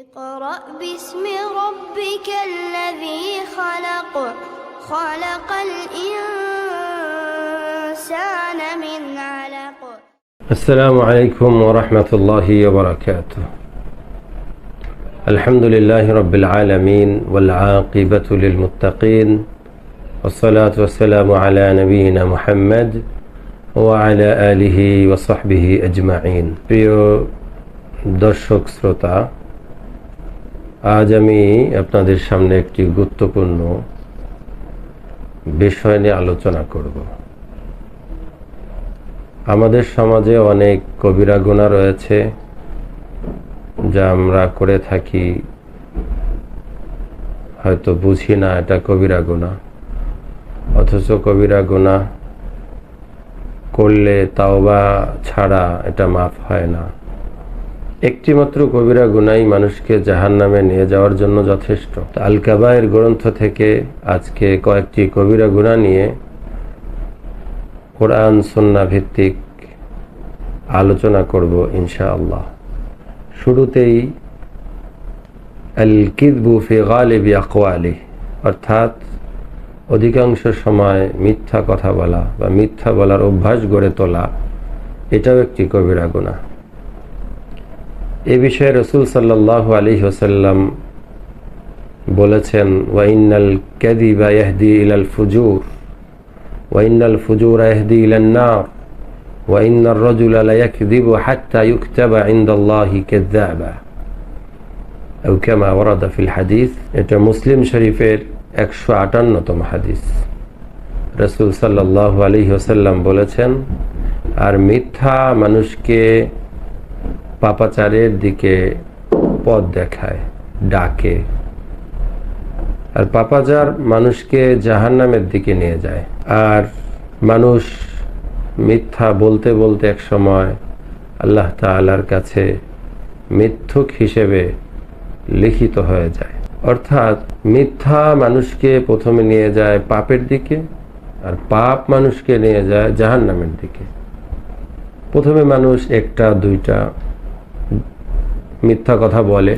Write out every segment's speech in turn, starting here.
اقرأ باسم ربك الذي خلق خلق الإنسان من علق السلام عليكم ورحمة الله وبركاته الحمد لله رب العالمين والعاقبة للمتقين والصلاة والسلام على نبينا محمد وعلى آله وصحبه أجمعين প্রিয় দর্শক শ্রোতা আজ আমি আপনাদের সামনে একটি গুরুত্বপূর্ণ বিষয় নিয়ে আলোচনা করব। আমাদের সমাজে অনেক কবিরা গুণা রয়েছে, যা আমরা করে থাকি, হয়তো বুঝি না এটা কবিরা গুণা। অথচ কবিরা গুণা করলে তাওবা ছাড়া এটা মাফ হয় না। একটিমাত্র কবিরা গুনাই মানুষকে জাহান নামে নিয়ে যাওয়ার জন্য যথেষ্ট। আল কাবায়ের গ্রন্থ থেকে আজকে কয়েকটি কবিরা গুণা নিয়ে কোরআন সন্না ভিত্তিক আলোচনা করব ইনশাআল্লাহ। শুরুতেই আল কিদবু ফি গালিবি আকওয়ালি, অর্থাৎ অধিকাংশ সময় মিথ্যা কথা বলা বা মিথ্যা বলার অভ্যাস গড়ে তোলা, এটাও একটি কবিরা গুণা এ বিষয়ে রসুল সাল্লাহ আলী হোসাল্লাম বলেছেন ওয়াইনাল ক্যাদিবা এহদি ইলাল ফুজুর ওয়াইনাল ফুজুর এহদি ইলান্না ওয়াইনার রজুল আলা ইয়াকদিব হাত্তা ইউকতাবা ইন্দাল্লাহি কেদ্দাবা কেমা ওরাদা ফিল হাদিস, এটা মুসলিম শরীফের একশো আটান্নতম হাদিস। রসুল সাল্লাহ আলী হোসাল্লাম বলেছেন, আর মিথ্যা মানুষকে পাপাচারের দিকে পথ দেখায়, ডাকে। আর পাপাচার মানুষকে জাহান্নামের দিকে নিয়ে যায়। আর মানুষ মিথ্যা বলতে বলতে এক সময় আল্লাহ তালার কাছে মিথ্যুক হিসেবে লিখিত হয়ে যায়। অর্থাৎ মিথ্যা মানুষকে প্রথমে নিয়ে যায় পাপের দিকে, আর পাপ মানুষকে নিয়ে যায় জাহান্নামের দিকে। প্রথমে মানুষ একটা, দুইটা মিথ্যা কথা বলে,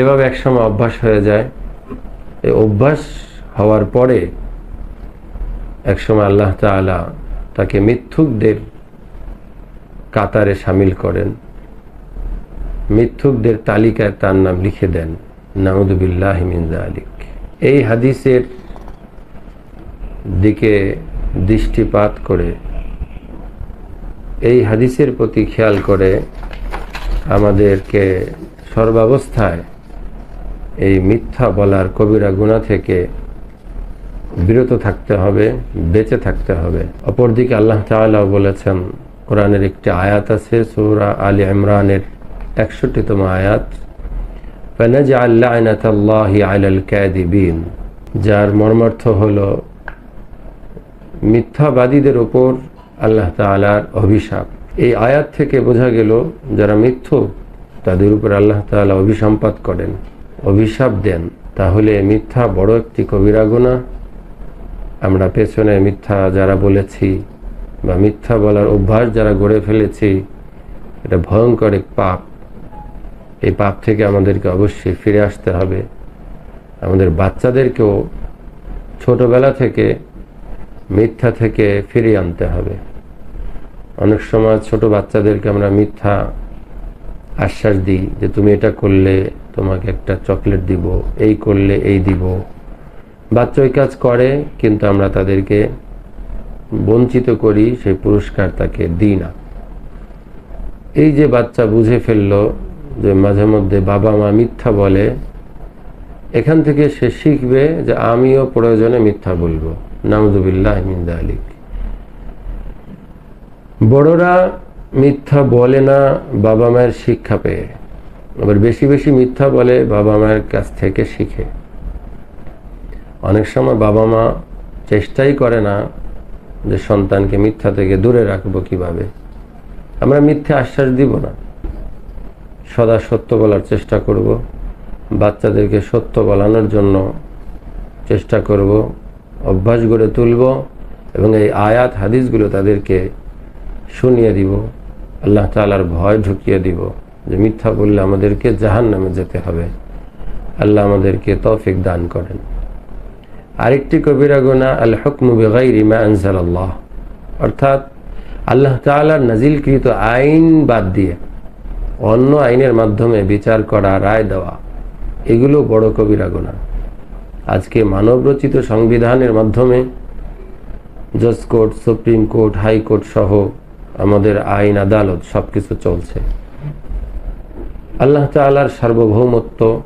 এভাবে একসময় অভ্যাস হয়ে যায়। এই অভ্যাস হওয়ার পরে একসময় আল্লাহ তালা তাকে মিথ্যুকদের কাতারে সামিল করেন। মিথ্যুকদের তালিকায় তার নাম লিখে দেন নামুদুবিল্লাহ মিনজা আলিক এই হাদিসের দিকে দৃষ্টিপাত করে, এই হাদিসের প্রতি খেয়াল করে আমাদেরকে সর্বাবস্থায় এই মিথ্যা বলার কবিরা গুণা থেকে বিরত থাকতে হবে, বেঁচে থাকতে হবে। অপরদিকে আল্লাহ তালাও বলেছেন, কোরআনের একটি আয়াত আছে, সৌরা আলী ইমরানের একষট্টিতম আয়াত ফেনাজ আল্লাহ আইনাতাল্লাহি আলাল ক্যাদিবিন যার মর্মার্থ হল মিথ্যাবাদীদের ওপর আল্লাহ তালার অভিশাপ। এই আয়াত থেকে বোঝা গেল যারা মিথ্যুক তাদের উপর আল্লাহ তাআলা অভিসম্পাত করেন, অভিশাপ দেন। তাহলে মিথ্যা বড় একটি কবিরা গুনাহ। আমরা পেছনে মিথ্যা যারা বলেছি বা মিথ্যা বলার অভ্যাস যারা গড়ে ফেলেছি, এটা ভয়ঙ্কর এক পাপ। এই পাপ থেকে আমাদেরকে অবশ্যই ফিরে আসতে হবে। আমাদের বাচ্চাদেরকেও ছোটবেলা থেকে মিথ্যা থেকে ফিরিয়ে আনতে হবে। অনেক সময় ছোট বাচ্চাদেরকে আমরা মিথ্যা আশ্বাস দিই যে তুমি এটা করলে তোমাকে একটা চকলেট দিব, এই করলে এই দিব। বাচ্চা ওই কাজ করে, কিন্তু আমরা তাদেরকে বঞ্চিত করি, সেই পুরস্কার তাকে দিই না। এই যে বাচ্চা বুঝে ফেলল যে মাঝে মধ্যে বাবা মা মিথ্যা বলে, এখান থেকে সে শিখবে যে আমিও প্রয়োজনে মিথ্যা বলব। নামদুবিল্লাহ মিন্দা আলিক বড়রা মিথ্যা বলে না বাবা মায়ের শিক্ষা পেয়ে। আবার বেশি বেশি মিথ্যা বলে বাবা মায়ের কাছ থেকে শিখে। অনেক সময় বাবা মা চেষ্টাই করে না যে সন্তানকে মিথ্যা থেকে দূরে রাখব কীভাবে। আমরা মিথ্যে আশ্বাস দিব না। সদা সত্য বলার চেষ্টা করব। বাচ্চাদেরকে সত্য বলানোর জন্য চেষ্টা করব। অভ্যাস গড়ে তুলব এবং এই আয়াত, হাদিসগুলো তাদেরকে শুনিয়ে দিব, আল্লাহ তালার ভয় ঢুকিয়ে দিব যে মিথ্যা বললে আমাদেরকে জাহান নামে যেতে হবে। আল্লাহ আমাদেরকে তৌফিক দান করেন। আরেকটি কবিরা গুণা আল হকমু বেগাইরি মা আনজালাল্লাহ। অর্থাৎ আল্লাহ তাআলার নাজিলকৃত আইন বাদ দিয়ে অন্য আইনের মাধ্যমে বিচার করা, রায় দেওয়া, এগুলো বড় কবিরা গুণা। আজকে মানবরচিত সংবিধানের মাধ্যমে জজ কোর্ট, সুপ্রিম কোর্ট, হাইকোর্ট সহ আমাদের আইন, আদালত সবকিছু চলছে। আল্লাহ তাআলার সার্বভৌমত্ব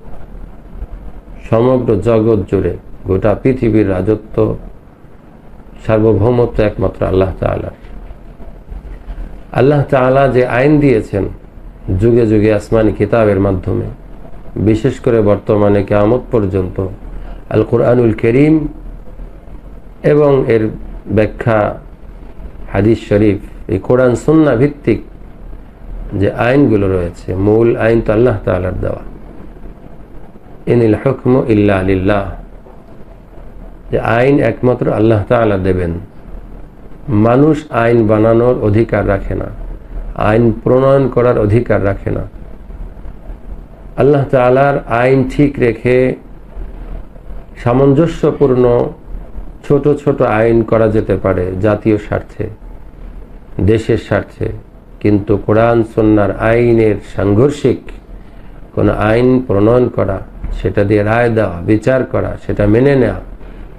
সমগ্র জগৎ জুড়ে গোটা পৃথিবীর রাজত্ব, সার্বভৌমত্ব একমাত্র আল্লাহ তাআলার। আল্লাহ তাআলা যে আইন দিয়েছেন যুগে যুগে আসমানি কিতাবের মাধ্যমে, বিশেষ করে বর্তমানে কেয়ামত পর্যন্ত আল কোরআনুল করিম এবং এর ব্যাখ্যা হাদিস শরীফ এই কোরআন সুন্না ভিত্তিক যে আইনগুলো রয়েছে, মূল আইন তো আল্লাহ তালার দেওয়া। ইনিল হুকম ইল্লা আলিল্লাহ যে আইন একমাত্র আল্লাহ তাআলা দেবেন। মানুষ আইন বানানোর অধিকার রাখে না। আইন প্রণয়ন করার অধিকার রাখে না। আল্লাহ তাআলার আইন ঠিক রেখে সামঞ্জস্যপূর্ণ ছোট ছোট আইন করা যেতে পারে জাতীয় স্বার্থে। দেশের স্বার্থে। কিন্তু কোরআন সন্ন্যার আইনের সাংঘর্ষিক কোনো আইন প্রণয়ন করা, সেটা দিয়ে রায় দেওয়া, বিচার করা, সেটা মেনে নেওয়া,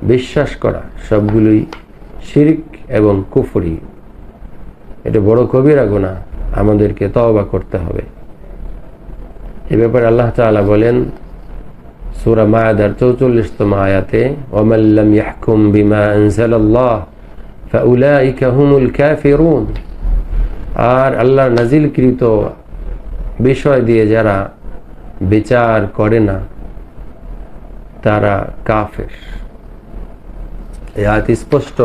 বিশ্বাস করা, সবগুলোই শিরিক এবং কুফরি। এটা বড় কবিরা গুণা আমাদেরকে তওবা করতে হবে। এ ব্যাপারে আল্লাহ তাআলা বলেন, সূরা মায়াদার চৌচল্লিশতম আয়াতে ওয়ামাল্লাম ইয়াহকুম বিমা ফাউলাইকা হুমুল ক্যাফেরুন আর আল্লাহর নাজিলকৃত বিষয় দিয়ে যারা বিচার করে না, তারা কাফের। এত স্পষ্ট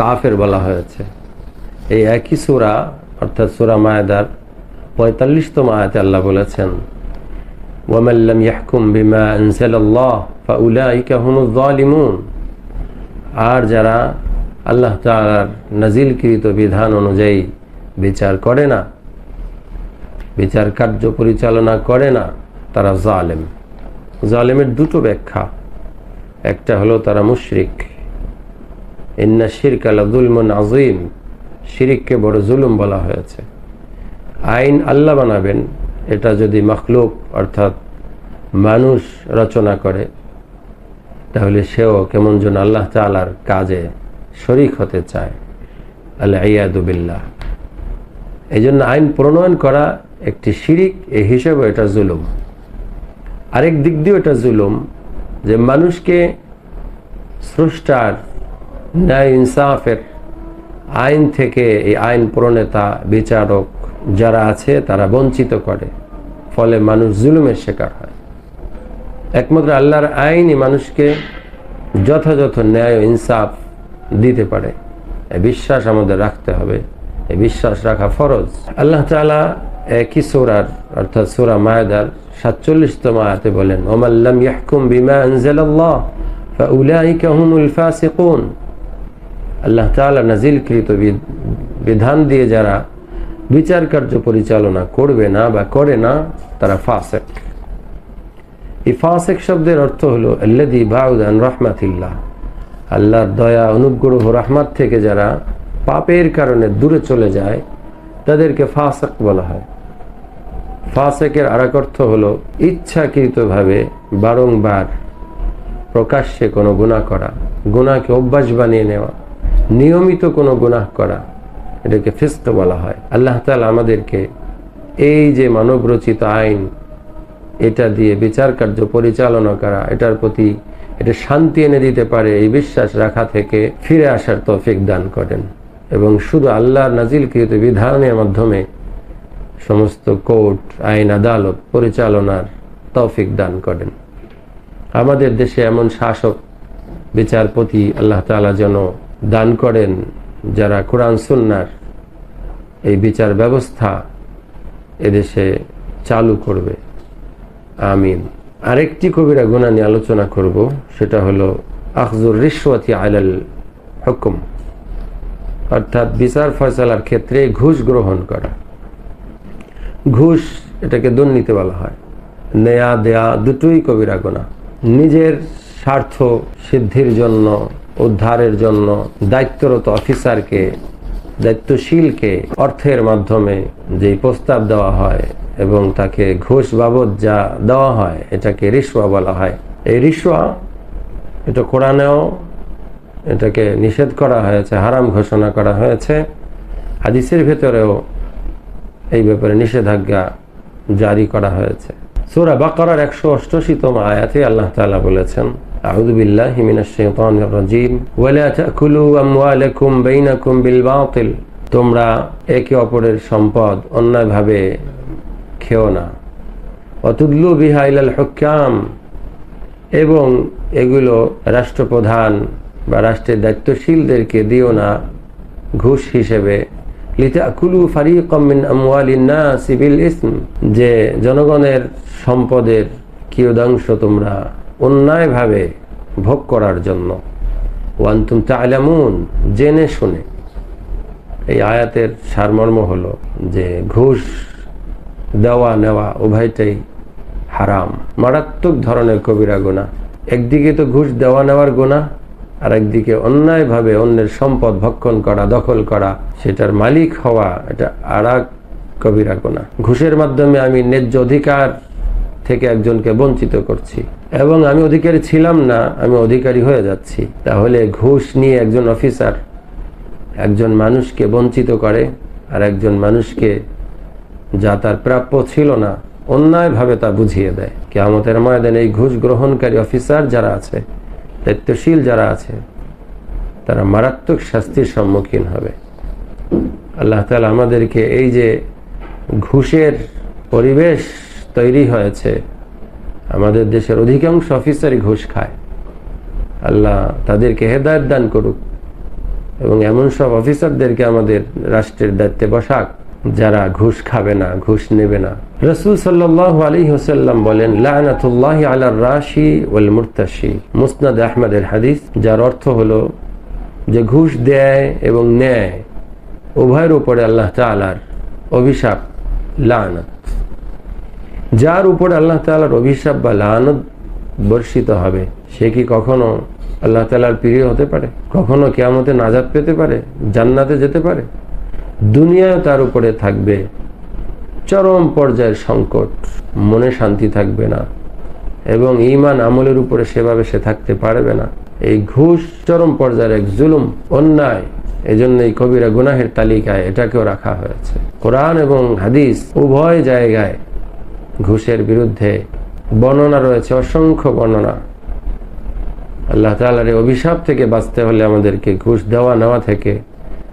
কাফের বলা হয়েছে। এই একই সুরা, অর্থাৎ সুরা মায়াদার পঁয়তাল্লিশতম আয়াতে আল্লাহ বলেছেন আর যারা আল্লাহ তাআলার নাজিলকৃত বিধান অনুযায়ী বিচার করে না, বিচার কার্য পরিচালনা করে না, তারা জালেম। জালেমের দুটো ব্যাখ্যা। একটা হলো তারা মুশরিক। ইন্না শিরক আলাদুলমন আজিম শিরিককে বড় জুলুম বলা হয়েছে। আইন আল্লাহ বানাবেন, এটা যদি মখলুক, অর্থাৎ মানুষ রচনা করে, তাহলে সেও কেমন যেন আল্লাহ তালার কাজে শরিক হতে চায়। আল্লাহ ইয়াদুবিল্লাহ এই জন্য আইন প্রণয়ন করা একটি শিরিক এই হিসেবে এটা জুলুম। আরেক দিক দিয়ে এটা জুলুম যে মানুষকে স্রষ্টার ন্যায় ইনসাফের আইন থেকে এই আইন প্রণেতা, বিচারক যারা আছে, তারা বঞ্চিত করে। ফলে মানুষ জুলুমের শিকার হয়। একমাত্র আল্লাহর আইনই মানুষকে যথাযথ ন্যায় ইনসাফ দিতে পারে। বিশ্বাস আমাদের রাখতে হবে। এই বিশ্বাস রাখা ফরজ। আল্লাহ তালা একই সোরার, অর্থাৎ সোরা মায়াদার সাতচল্লিশতম আয়াতে বলেন ওমাল্লাম ইয়াহকুম বিমা আনজালাল্লাহ, ফাউলাইকা ফাসিকুন। আল্লাহ নাজিলকৃত বিধান দিয়ে যারা বিচার কার্য পরিচালনা করবে না বা করে না, তারা ফাসেক। এই ফাসেক শব্দের অর্থ হলো আল্লাদি বাউদান রহমাতিল্লাহ। আল্লাহর দয়া, অনুগ্রহ, রহমাত থেকে যারা পাপের কারণে দূরে চলে যায়, তাদেরকে ফাসেক বলা হয়। ফাসেকের আর অর্থ হলো ইচ্ছাকৃতভাবে বারংবার প্রকাশ্যে কোনো গুণা করা গুণাকে অভ্যাস বানিয়ে নেওয়া, নিয়মিত কোনো গুনাহ করা, এটাকে ফিস্ক বলা হয়। আল্লাহ তালা আমাদেরকে এই যে মানবরচিত আইন, এটা দিয়ে বিচার কার্য পরিচালনা করা, এটার প্রতি এটা শান্তি এনে দিতে পারে এই বিশ্বাস রাখা থেকে ফিরে আসার তৌফিক দান করেন। এবং শুধু আল্লাহর নাজিলকৃত বিধানের মাধ্যমে সমস্ত কোর্ট, আইন, আদালত পরিচালনার তৌফিক দান করেন। আমাদের দেশে এমন শাসক, বিচারপতি আল্লাহ তালা যেন দান করেন, যারা কোরআন, সুন্নার এই বিচার ব্যবস্থা এদেশে চালু করবে। আমিন। আরেকটি কবিরা গুণা নিয়ে আলোচনা করব, সেটা হলো, আখজুর রিসওয়াতি আলাল হুকুম। অর্থাৎ বিচার ফয়সালার ক্ষেত্রে ঘুষ গ্রহণ করা। ঘুষ এটাকে দুর্নীতি বলা হয়। নেয়া দেয়া দুটোই কবিরা গোনা নিজের স্বার্থ সিদ্ধির জন্য, উদ্ধারের জন্য দায়িত্বরত অফিসারকে, দায়িত্বশীলকে অর্থের মাধ্যমে যেই প্রস্তাব দেওয়া হয় এবং তাকে ঘুষ বাবদ যা দেওয়া হয় এটাকে রিসুয়া বলা হয় এই রিসুয়া এটা কোরআনেও এটাকে নিষেধ করা হয়েছে হারাম ঘোষণা করা হয়েছে হাদিসের ভেতরেও এই ব্যাপারে নিষেধাজ্ঞা জারি করা হয়েছে সূরা বাকারার একশো অষ্টশীতম আয়াতে আল্লাহ তাআলা বলেছেন أعوذ بالله من الشيطان الرجيم ولا تأكلوا أموالكم بينكم بالباطل তোমরা একে অপরের সম্পদ অন্যায়ভাবে খেও না। অতুল্লু বিহা ইলাল হুকাম এবং এগুলো রাষ্ট্রপ্রধান বা রাষ্ট্রের দায়িত্বশীলদেরকে দিও না। ঘুষ হিসেবে। লিতাকুলু ফারিকম মিন আমওয়ালিন নাসি বিল ইসম। যে জনগণের সম্পদের কিয়দাংশ তোমরা অন্যায়ভাবে ভোগ করার জন্য। ওয়ান্তুম তালামুন জেনে শুনে। এই আয়াতের সারমর্ম হলো যে ঘুষ দেওয়া নেওয়া উভয়টাই হারাম। মারাত্মক ধরনের কবিরা গোনা একদিকে তো ঘুষ দেওয়া নেওয়ার গোনা আর একদিকে অন্যায়ভাবে অন্যের সম্পদ ভক্ষণ করা, দখল করা, সেটার মালিক হওয়া এটা আর কবিরা গোনা ঘুষের মাধ্যমে আমি ন্যায্য অধিকার থেকে একজনকে বঞ্চিত করছি। এবং আমি অধিকারী ছিলাম না, আমি অধিকারী হয়ে যাচ্ছি। তাহলে ঘুষ নিয়ে একজন অফিসার একজন মানুষকে বঞ্চিত করে, আর একজন মানুষকে যা তার প্রাপ্য ছিল না, অন্যায়ভাবে তা বুঝিয়ে দেয়। কেয়ামতের ময়দানে এই ঘুষ গ্রহণকারী অফিসার যারা আছে, দায়িত্বশীল যারা আছে, তারা মারাত্মক শাস্তির সম্মুখীন হবে। আল্লাহ তালা আমাদেরকে এই যে ঘুষের পরিবেশ তৈরি হয়েছে, আমাদের দেশের অধিকাংশ অফিসারই ঘুষ খায়। আল্লাহ তাদেরকে হেদায়ত দান করুক এবং এমন সব অফিসারদেরকে আমাদের রাষ্ট্রের দায়িত্বে বসাক। যারা ঘুষ খাবে না, ঘুষ নেবে না। রসুল সাল্লাহ আলী হোসাল্লাম বলেন লাহনাতুল্লাহ আলার রাশি ওয়াল মুরতাশি। মুসনাদ আহমদের হাদিস, যার অর্থ হলো যে ঘুষ দেয় এবং নেয়, উভয়ের উপরে আল্লাহ তালার অভিশাপ, লানত। যার উপর আল্লাহ তালার অভিশাপ বা লানত বর্ষিত হবে, সে কি কখনো আল্লাহ তালার প্রিয় হতে পারে? কখনো কেয়ামতে নাজাদ পেতে পারে? জান্নাতে যেতে পারে? দুনিয়ায় তার উপরে থাকবে। চরম পর্যায়ের সংকট, মনে শান্তি থাকবে না। এবং ইমান আমলের উপরে সেভাবে সে থাকতে পারবে না। এই ঘুষ, চরম পর্যায়ের এক জুলুম, অন্যায় এজন্য এই কবিরা গুনাহের তালিকায় এটাকেও রাখা হয়েছে। কোরআন এবং হাদিস উভয় জায়গায় ঘুষের বিরুদ্ধে বর্ণনা রয়েছে, অসংখ্য বর্ণনা। আল্লাহ তালার অভিশাপ থেকে বাঁচতে হলে আমাদেরকে ঘুষ দেওয়া, নেওয়া থেকে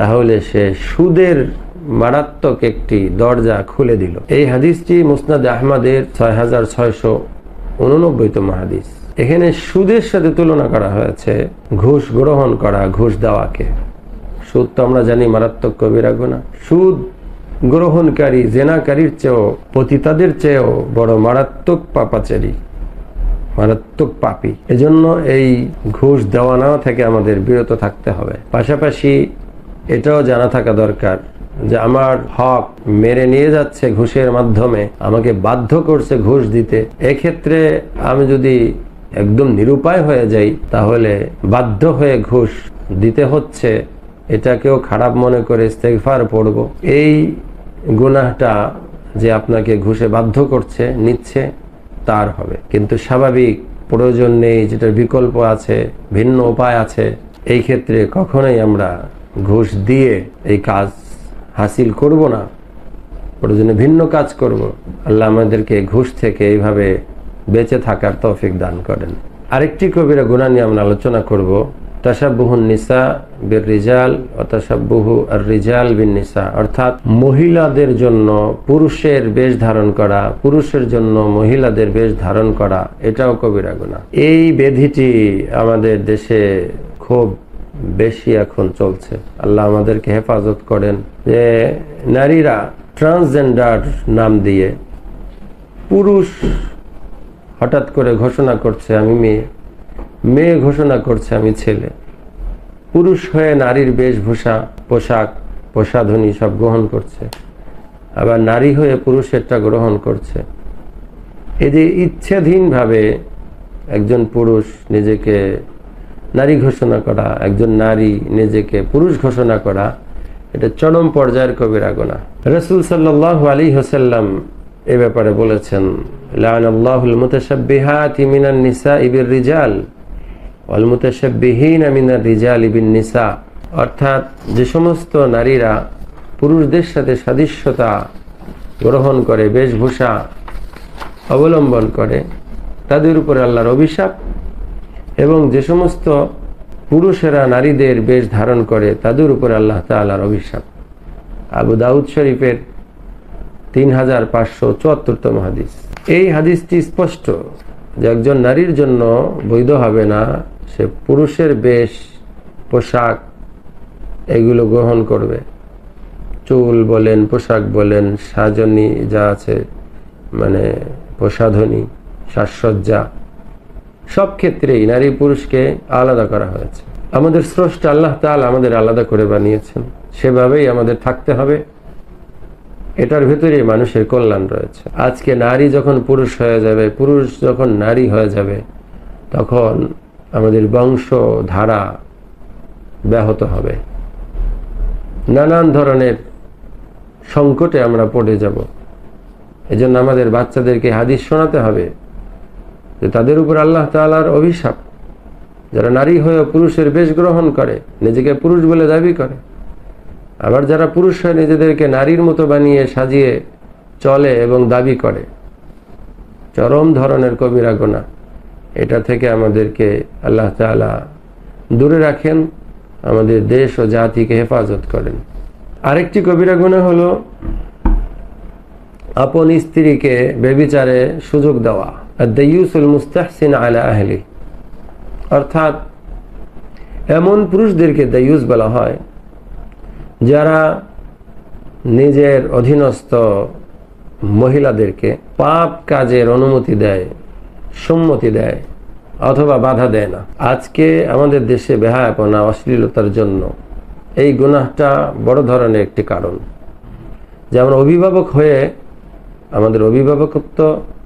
তাহলে সে সুদের মারাত্মক একটি দরজা খুলে দিল। এই হাদিসটি মুসনাদ আহমদের ছয় হাজার ছয়শো উননব্বইতম হাদিস। এখানে সুদের সাথে তুলনা করা হয়েছে, ঘুষ গ্রহণ করা, ঘুষ দেওয়াকে। সুদ তো আমরা জানি মারাত্মক কবিরা গুণা। সুদ গ্রহণকারী, জেনাকারীর চেয়েও, পতিতাদের চেয়েও বড় মারাত্মক পাপাচারী, মারাত্মক পাপি। এজন্য এই ঘুষ দেওয়া নেওয়া থেকে আমাদের বিরত থাকতে হবে। পাশাপাশি এটাও জানা থাকা দরকার যে আমার হক মেরে নিয়ে যাচ্ছে ঘুষের মাধ্যমে, আমাকে বাধ্য করছে ঘুষ দিতে। এক্ষেত্রে আমি যদি একদম নিরুপায় হয়ে যাই, তাহলে বাধ্য হয়ে ঘুষ দিতে হচ্ছে, এটাকেও খারাপ মনে করে ইস্তেগফার পড়ব। এই গুনাহটা যে আপনাকে ঘুষে বাধ্য করছে, নিচ্ছে, তার হবে। কিন্তু স্বাভাবিক প্রয়োজন নেই, যেটার বিকল্প আছে, ভিন্ন উপায় আছে, এই ক্ষেত্রে কখনোই আমরা ঘুষ দিয়ে এই কাজ হাসিল করব না প্রয়োজনে ভিন্ন কাজ করব। আল্লাহ আমাদেরকে ঘুষ থেকে এইভাবে বেঁচে থাকার তৌফিক দান করেন। আরেকটি কবিরা গুণা নিয়ে আমরা আলোচনা করব তাসাব্বুহুন নিসা বীর রিজাল ও তাসাব্বুহু আর রিজাল বিন নিসা। অর্থাৎ মহিলাদের জন্য পুরুষের বেশ ধারণ করা, পুরুষের জন্য মহিলাদের বেশ ধারণ করা, এটাও কবিরা গুনাহ এই বেধিটি আমাদের দেশে খুব বেশি এখন চলছে। আল্লাহ আমাদেরকে হেফাজত করেন যে নারীরা ট্রান্সজেন্ডার নাম দিয়ে পুরুষ হঠাৎ করে ঘোষণা করছে, আমি মেয়ে। মেয়ে ঘোষণা করছে, আমি ছেলে। পুরুষ হয়ে নারীর বেশভূষা, পোশাক প্রসাধনী সব গ্রহণ করছে। আবার নারী হয়ে পুরুষেরটা গ্রহণ করছে। এই যে ইচ্ছাধীনভাবে একজন পুরুষ নিজেকে নারী ঘোষণা করা, একজন নারী নিজেকে পুরুষ ঘোষণা করা, এটা চরম পর্যায়ের কবিরা গোনা রসুল সাল্লাহ আলী হোসাল্লাম এ ব্যাপারে বলেছেন লাআনাল্লাহুল মুতাশাব্বিহাতি মিনান নিসা ইবির রিজাল ওয়াল মুতাশাব্বিহিনা মিনার রিজাল ইবিন নিসা অর্থাৎ যে সমস্ত নারীরা পুরুষদের সাথে সাদৃশ্যতা গ্রহণ করে, বেশভূষা অবলম্বন করে, তাদের উপরে আল্লাহর অভিশাপ এবং যে সমস্ত পুরুষেরা নারীদের বেশ ধারণ করে, তাদের উপর আল্লাহ তাআলার অভিশাপ। আবু দাউদ শরীফের তিন হাজার পাঁচশো চুয়াত্তরতম হাদিস। এই হাদিসটি স্পষ্ট যে একজন নারীর জন্য বৈধ হবে না, সে পুরুষের বেশ পোশাক এগুলো গ্রহণ করবে। চুল বলেন, পোশাক বলেন, সাজনী যা আছে মানে প্রসাধনী, সাজসজ্জা সব ক্ষেত্রেই নারী পুরুষকে আলাদা করা হয়েছে। আমাদের স্রষ্টা আল্লাহ তাআলা আমাদের আলাদা করে বানিয়েছেন। সেভাবেই আমাদের থাকতে হবে। এটার ভেতরে মানুষের কল্যাণ রয়েছে। আজকে নারী যখন পুরুষ হয়ে যাবে, পুরুষ যখন নারী হয়ে যাবে, তখন আমাদের বংশ ধারা ব্যাহত হবে। নানান ধরনের সংকটে আমরা পড়ে যাব। এজন্য আমাদের বাচ্চাদেরকে হাদিস শোনাতে হবে। যে তাদের উপর আল্লাহ তাআলার অভিশাপ। যারা নারী হয়ে পুরুষের বেশ গ্রহণ করে, নিজেকে পুরুষ বলে দাবি করে। আবার যারা পুরুষ হয় নিজেদেরকে নারীর মতো বানিয়ে সাজিয়ে চলে এবং দাবি করে। চরম ধরনের কবিরা গোনা এটা থেকে আমাদেরকে আল্লাহ তাআলা দূরে রাখেন, আমাদের দেশ ও জাতিকে হেফাজত করেন। আরেকটি কবিরা গুণা হলো, আপন স্ত্রীকে বেবিচারে সুযোগ দেওয়া। মুস্তাহসিন আলা আহলি অর্থাৎ এমন পুরুষদেরকে দেয়ুস বলা হয় যারা নিজের অধীনস্থ মহিলাদেরকে পাপ কাজের অনুমতি দেয় সম্মতি দেয় অথবা বাধা দেয় না আজকে আমাদের দেশে বেহায়াপনা অশ্লীলতার জন্য এই গুনাহটা বড় ধরনের একটি কারণ। যেমন অভিভাবক হয়ে আমাদের অভিভাবকত্ব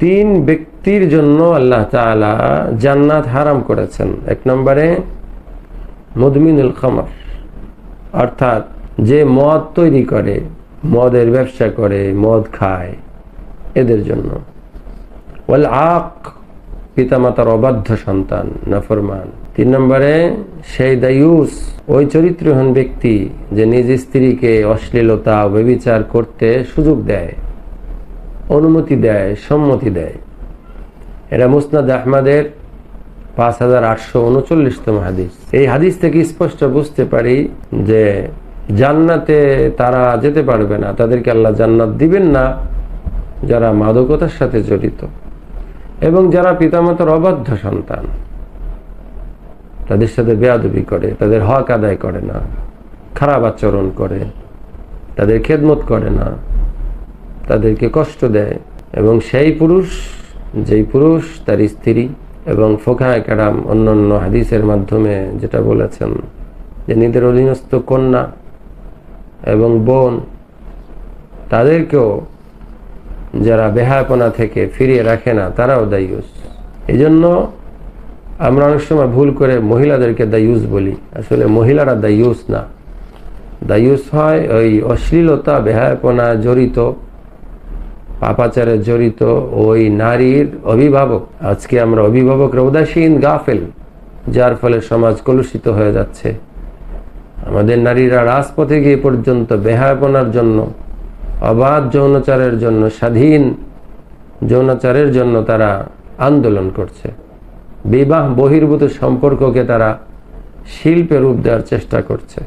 তিন ব্যক্তির জন্য আল্লাহ তাআলা জান্নাত হারাম করেছেন। এক নম্বরে মদমিনুল খামর। অর্থাৎ যে মদ তৈরি করে, মদের ব্যবসা করে, মদ খায়, এদের জন্য। ওয়াল আক, পিতামাতার অবাধ্য সন্তান, নাফরমান। তিন নম্বরে সেই দায়ুস, ওই চরিত্রহীন ব্যক্তি যে নিজ স্ত্রীকে অশ্লীলতা ব্যবিচার করতে সুযোগ দেয়। অনুমতি দেয়, সম্মতি দেয়। এরা মুসনাদ আহমদের পাঁচ হাজার আটশো উনচল্লিশতম হাদিস। এই হাদিস থেকে স্পষ্ট বুঝতে পারি যে জান্নাতে তারা যেতে পারবে না, তাদেরকে আল্লাহ জান্নাত দিবেন না, যারা মাদকতার সাথে জড়িত। এবং যারা পিতামাতার অবাধ্য সন্তান, তাদের সাথে বেয়াদবি করে, তাদের হক আদায় করে না, খারাপ আচরণ করে, তাদের খেদমত করে না। তাদেরকে কষ্ট দেয়। এবং সেই পুরুষ, যেই পুরুষ, তার স্ত্রী এবং ফোকায় কারাম অন্যান্য হাদিসের মাধ্যমে যেটা বলেছেন যে নিজের অধীনস্থ কন্যা এবং বোন, তাদেরকেও যারা বেহায়াপনা থেকে ফিরিয়ে রাখে না, তারাও দায়ুস। এই জন্য আমরা অনেক সময় ভুল করে মহিলাদেরকে দ্য ইউজ বলি। আসলে মহিলারা দ্য ইউজ না। দ্য ইউজ হয় ওই অশ্লীলতা, বেহায়পনা, জড়িত পাপাচারে জড়িত ওই নারীর অভিভাবক, আজকে আমরা অভিভাবকরা উদাসীন গাফেল, যার ফলে সমাজ কলুষিত হয়ে যাচ্ছে। আমাদের নারীরা রাজপথে গিয়ে পর্যন্ত বেহায়পনার জন্য, অবাধ যৌনাচারের জন্য, স্বাধীন যৌনাচারের জন্য তারা আন্দোলন করছে। বিবাহ বহির্ভূত সম্পর্ককে তারা শিল্পে রূপ দেওয়ার চেষ্টা করছে।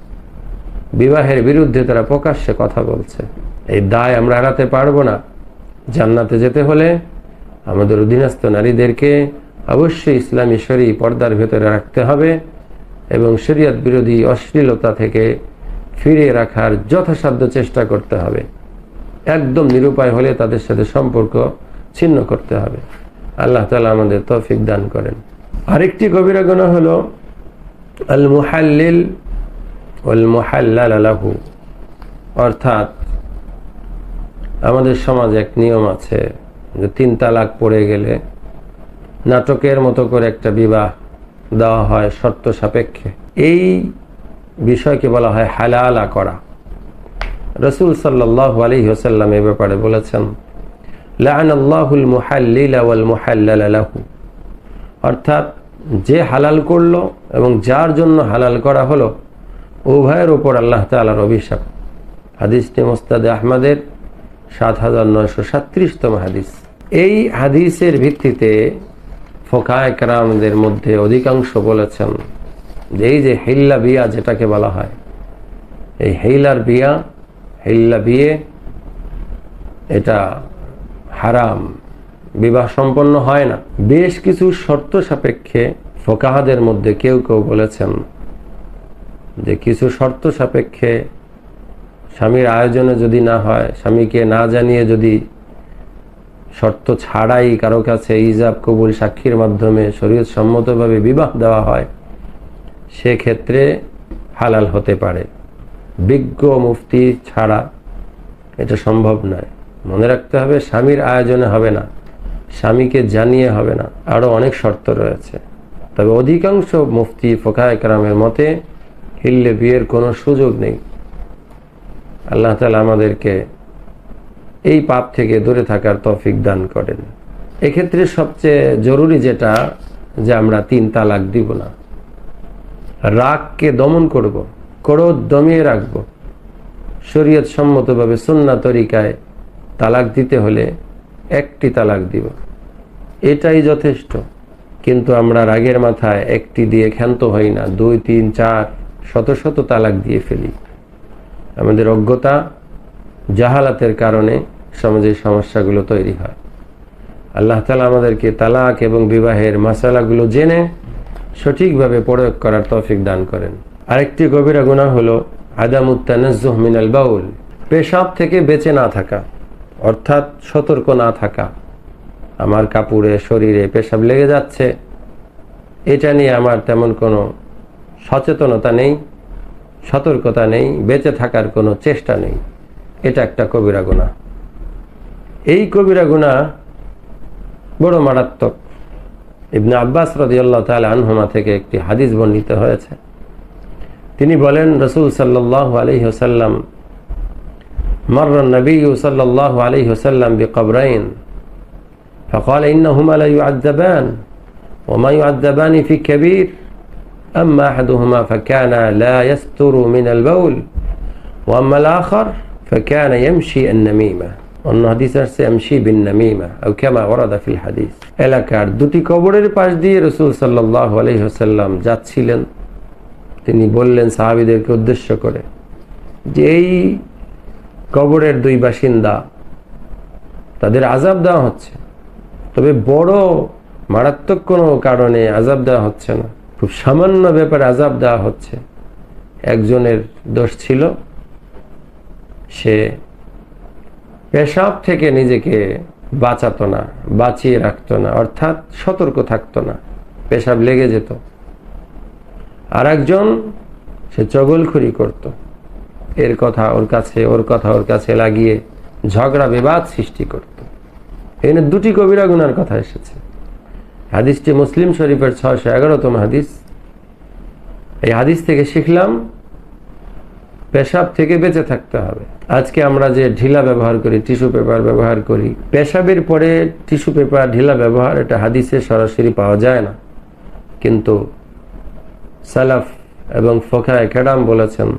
বিবাহের বিরুদ্ধে তারা প্রকাশ্যে কথা বলছে। এই দায় আমরা এড়াতে পারব না। জান্নাতে যেতে হলে আমাদের অধীনস্থ নারীদেরকে অবশ্যই ইসলামী শরী পর্দার ভেতরে রাখতে হবে এবং শরীয়ত বিরোধী অশ্লীলতা থেকে ফিরে রাখার যথাসাধ্য চেষ্টা করতে হবে। একদম নিরুপায় হলে তাদের সাথে সম্পর্ক ছিন্ন করতে হবে। আল্লাহ তালা আমাদের তৌফিক দান করেন। আরেকটি কবিরা গুণা হলো আল মুহাল্লাল আলাহু অর্থাৎ আমাদের সমাজে এক নিয়ম আছে যে তিন তালাক পড়ে গেলে নাটকের মতো করে একটা বিবাহ দেওয়া হয় শর্ত সাপেক্ষে। এই বিষয়কে বলা হয় হালালা করা। রসুল সাল্লাহ আলী হোসাল্লাম এ ব্যাপারে বলেছেন লাহুল মুহাল্লিল ওয়াল অর্থাৎ যে হালাল করল এবং যার জন্য হালাল করা হলো, উভয়ের উপর আল্লাহ তালার অভিশাপ। হাদিসটি মোস্তাদ আহমদের সাত হাজার নয়শো সাত্রিশতম হাদিস। এই হাদিসের ভিত্তিতে ফোকায় কারামদের মধ্যে অধিকাংশ বলেছেন যে এই যে হিল্লা বিয়া যেটাকে বলা হয়, এই হেইলার বিয়া, হেইল্লা বিয়ে, এটা হারাম, বিবাহ সম্পন্ন হয় না। বেশ কিছু শর্ত সাপেক্ষে ফোকাহাদের মধ্যে কেউ কেউ বলেছেন যে কিছু শর্ত সাপেক্ষে স্বামীর আয়োজনে যদি না হয়, স্বামীকে না জানিয়ে যদি শর্ত ছাড়াই কারও কাছে ইজাব কবুল, সাক্ষীর মাধ্যমে শরীর সম্মতভাবে বিবাহ দেওয়া হয়, সেক্ষেত্রে হালাল হতে পারে। বিজ্ঞ মুফতি ছাড়া এটা সম্ভব নয়। মনে রাখতে হবে, স্বামীর আয়োজনে হবে না, স্বামীকে জানিয়ে হবে না। আরও অনেক শর্ত রয়েছে। তবে অধিকাংশ মুফতি ফোকা একরামের মতে, হিল্লে বিয়ের কোনো সুযোগ নেই। আল্লাহ তালা আমাদেরকে এই পাপ থেকে দূরে থাকার তফিক দান করেন। এক্ষেত্রে সবচেয়ে জরুরি যেটা, যে আমরা তিন তালাক দিব না। রাগকে দমন করব, ক্রোধ দমিয়ে রাখব। শরীয়ত সম্মতভাবে সুন্না তরিকায় তালাক দিতে হলে একটি তালাক দিব। এটাই যথেষ্ট, কিন্তু আমরা রাগের মাথায় একটি দিয়ে ক্ষান্ত হই না। দুই, তিন, চার, শত শত তালাক দিয়ে ফেলি। আমাদের অজ্ঞতা, জাহালাতের কারণে সমাজে সমস্যাগুলো তৈরি হয়। আল্লাহ তালা আমাদেরকে তালাক এবং বিবাহের মশালাগুলো জেনে সঠিকভাবে প্রয়োগ করার তৌফিক দান করেন। আরেকটি গভীরা গুণা হলো আদামুত্তানজুহ মিনাল বাউল। পেশাব থেকে বেঁচে না থাকা, অর্থাৎ সতর্ক না থাকা। আমার কাপড়ে, শরীরে পেশাব লেগে যাচ্ছে। এটা নিয়ে আমার তেমন কোনো সচেতনতা নেই। সতর্কতা নেই বেঁচে থাকার কোনো চেষ্টা নেই এটা একটা কবিরা গুণা এই কবিরা গুণা বড় মারাত্মক ইবনে আব্বাস রদিয়াল্লাহ তাল আনহুমা থেকে একটি হাদিস বর্ণিত হয়েছে তিনি বলেন রসুল সাল্লাহ আলহি হোসাল্লাম مر النبي صلى الله عليه وسلم بقبرين فقال إنهما لا يعذبان وما يعذبان في كبير أما أحدهما فكان لا يستر من البول وأما الآخر فكان يمشي النميمة অন্য হাদিস আসছে এমশি বিন নামিমা আও কেমা ওরাদা ফিল হাদিস এলাকার দুটি কবরের পাশ দিয়ে রসুল সাল্লাহ আলহিহাসাল্লাম যাচ্ছিলেন তিনি বললেন সাহাবিদেরকে উদ্দেশ্য করে যে এই কবরের দুই বাসিন্দা তাদের আজাব দেওয়া হচ্ছে তবে বড় মারাত্মক কোনো কারণে আজাব দেওয়া হচ্ছে না খুব সামান্য ব্যাপারে আজাব দেওয়া হচ্ছে। একজনের দোষ ছিল। সে পেশাব থেকে নিজেকে বাঁচাতো না, বাঁচিয়ে রাখতো না, অর্থাৎ সতর্ক থাকতো না, পেশাব লেগে যেত। আর একজন সে চগলখুরি করত। এর কথা ওর কাছে, ওর কথা ওর কাছে লাগিয়ে ঝগড়া বিবাদ সৃষ্টি করত। এখানে দুটি কবিরা গুনার কথা এসেছে। হাদিসটি মুসলিম শরীফের ছয়শো এগারোতম হাদিস। এই হাদিস থেকে শিখলাম, পেশাব থেকে বেঁচে থাকতে হবে। আজকে আমরা যে ঢিলা ব্যবহার করি, টিস্যু পেপার ব্যবহার করি, পেশাবের পরে টিস্যু পেপার, ঢিলা ব্যবহার, এটা হাদিসে সরাসরি পাওয়া যায় না। কিন্তু সালাফ এবং ফোকায় কেডাম বলেছেন,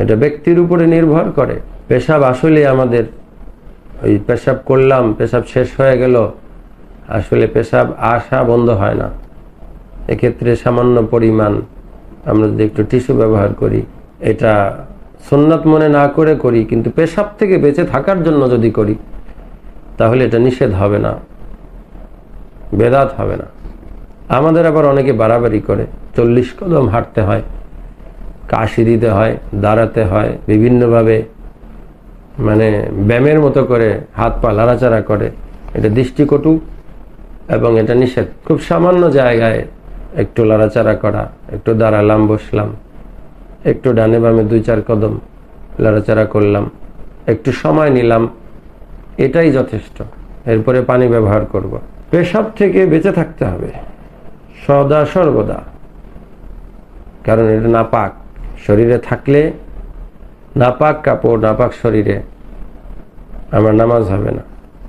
এটা ব্যক্তির উপরে নির্ভর করে। পেশাব আসলে আমাদের ওই পেশাব করলাম, পেশাব শেষ হয়ে গেল আসলে পেশাব আসা বন্ধ হয় না। এক্ষেত্রে সামান্য পরিমাণ আমরা যদি একটু টিস্যু ব্যবহার করি, এটা সুন্নাত মনে না করে করি, কিন্তু পেশাব থেকে বেঁচে থাকার জন্য যদি করি, তাহলে এটা নিষেধ হবে না, বেদাত হবে না। আমাদের আবার অনেকে বাড়াবাড়ি করে, চল্লিশ কদম হাঁটতে হয়, কাশি দিতে হয়, দাঁড়াতে হয়, বিভিন্নভাবে মানে ব্যায়ামের মতো করে হাত পা লাড়াচাড়া করে, এটা দৃষ্টিকটু এবং এটা নিষেধ। খুব সামান্য জায়গায় একটু লড়াচাড়া করা, একটু দাঁড়ালাম, বসলাম, একটু ডানে বামে দুই চার কদম লড়াচাড়া করলাম, একটু সময় নিলাম, এটাই যথেষ্ট। এরপরে পানি ব্যবহার করব। পেশাব থেকে বেঁচে থাকতে হবে, সদা সর্বদা। কারণ এটা নাপাক। শরীরে থাকলে নাপাক কাপড়, নাপাক শরীরে আমার নামাজ হবে না।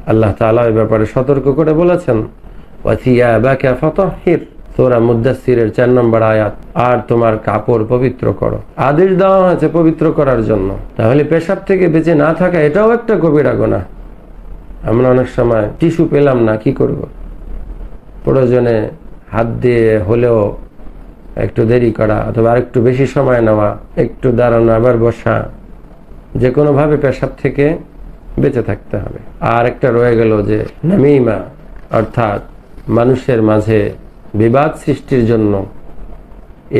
আল্লাহ তালা এ ব্যাপারে সতর্ক করে বলেছেন ফতহির। তোরা মুদাসিরের চার নম্বর আয়াত, আর তোমার কাপড় পবিত্র করো। আদেশ দেওয়া হয়েছে পবিত্র করার জন্য। তাহলে পেশাব থেকে বেঁচে না থাকা এটাও একটা কবিরা গোনা আমরা অনেক সময় টিস্যু পেলাম না, কি করব? প্রয়োজনে হাত দিয়ে হলেও একটু দেরি করা অথবা আরেকটু বেশি সময় নেওয়া, একটু দাঁড়ানো, আবার বসা যে কোনোভাবে পেশাব থেকে বেঁচে থাকতে হবে। আর একটা রয়ে গেল যে নামিমা, অর্থাৎ মানুষের মাঝে বিবাদ সৃষ্টির জন্য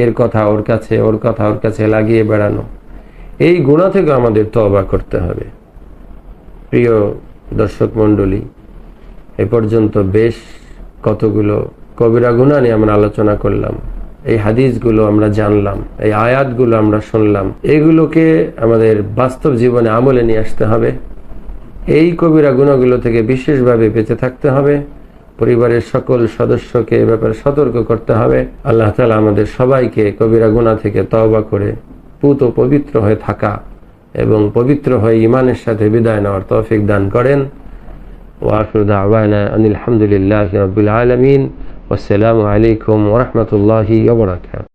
এর কথা ওর কাছে, ওর কথা ওর কাছে লাগিয়ে বেড়ানো। এই গুণা থেকে আমাদের তবা করতে হবে। প্রিয় দর্শক মণ্ডলী, এ পর্যন্ত বেশ কতগুলো কবিরা গুণা নিয়ে আমরা আলোচনা করলাম। এই হাদিসগুলো আমরা জানলাম, এই আয়াতগুলো আমরা শুনলাম। এগুলোকে আমাদের বাস্তব জীবনে আমলে নিয়ে আসতে হবে। এই কবিরা গুণাগুলো থেকে বিশেষভাবে বেঁচে থাকতে হবে। পরিবারের সকল সদস্যকে এ ব্যাপারে সতর্ক করতে হবে। আল্লাহ তালা আমাদের সবাইকে কবিরা গুণা থেকে তওবা করে পুত পবিত্র হয়ে থাকা এবং পবিত্র হয়ে ইমানের সাথে বিদায় নেওয়ার তৌফিক দান করেন। ওয়াফির দাওয়ানা আনিল আলমিন। আসসালামু আলাইকুম ওরহমতুল্লাহি ওবরাকাত